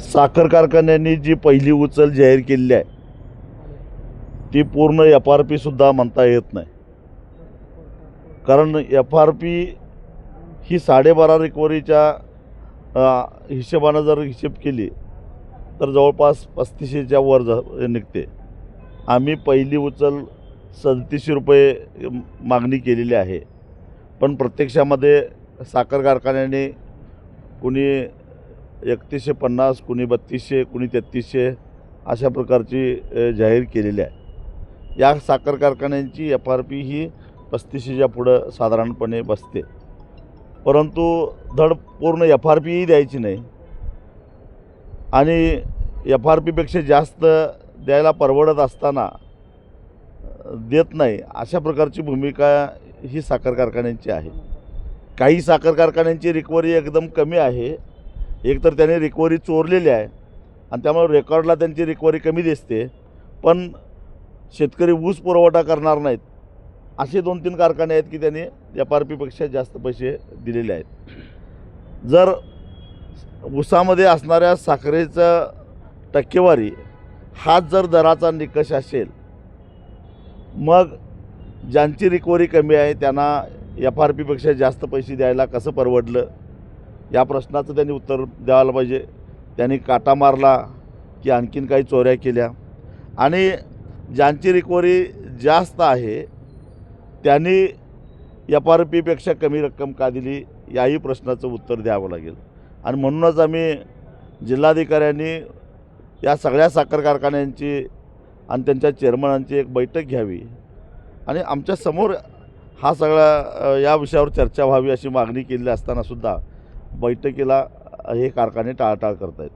साखर कारखान्यांनी जी पहिली उचल जाहीर केलेली आहे ती पूर्ण एफ आर पीसुद्धा म्हणता येत नाही. कारण एफ आर पी ही साडेबारा रिकवरीच्या हिशेबानं जर हिशेब केली तर जवळपास पस्तीसशेच्या वर ज निघते. आम्ही पहिली उचल सदतीसशे रुपये मागणी केलेली आहे. पण प्रत्यक्षामध्ये साखर कारखान्याने कुणी एकतीसशे पन्नास कुणी बत्तीसशे कुणी तेहतीसशे अशा प्रकारची जाहीर केलेली आहे. या साखर कारखान्यांची एफ आर पी ही पस्तीसशेच्या पुढं साधारणपणे बसते. परंतु धड पूर्ण एफ आर पीही द्यायची नाही. आणि एफ आर पीपेक्षा जास्त द्यायला परवडत असताना देत नाही अशा प्रकारची भूमिका ही साखर कारखान्यांची आहे. काही साखर कारखान्यांची रिकव्हरी एकदम कमी आहे. एकतर त्याने रिकव्हरी चोरलेली आहे आणि त्यामुळे रेकॉर्डला त्यांची रिकव्हरी कमी दिसते. पण शेतकरी ऊस पुरवठा करणार नाहीत. असे दोन तीन कारखाने आहेत की त्यांनी एफ आर पीपेक्षा जास्त पैसे दिलेले आहेत. जर ऊसामध्ये असणाऱ्या साखरेचं टक्केवारी हाच जर दराचा निकष असेल मग ज्यांची रिकव्हरी कमी आहे त्यांना एफ आर पीपेक्षा जास्त पैसे द्यायला कसं परवडलं? या प्रश्नाचं त्यांनी उत्तर द्यायला पाहिजे. त्यांनी काटा मारला की आणखीन काही चोऱ्या केल्या. आणि ज्यांची रिकव्हरी जास्त आहे त्यांनी एफ आर पीपेक्षा कमी रक्कम का दिली याही प्रश्नाचं उत्तर द्यावं लागेल. आणि म्हणूनच आम्ही जिल्हाधिकाऱ्यांनी या सगळ्या साखर कारखान्यांची आणि त्यांच्या चेअरमनांची एक बैठक घ्यावी. आणि आमच्यासमोर हा सगळा या विषयावर चर्चा व्हावी अशी मागणी केलेली असतानासुद्धा बैठकीला हे कारखाने टाळाटाळ करत आहेत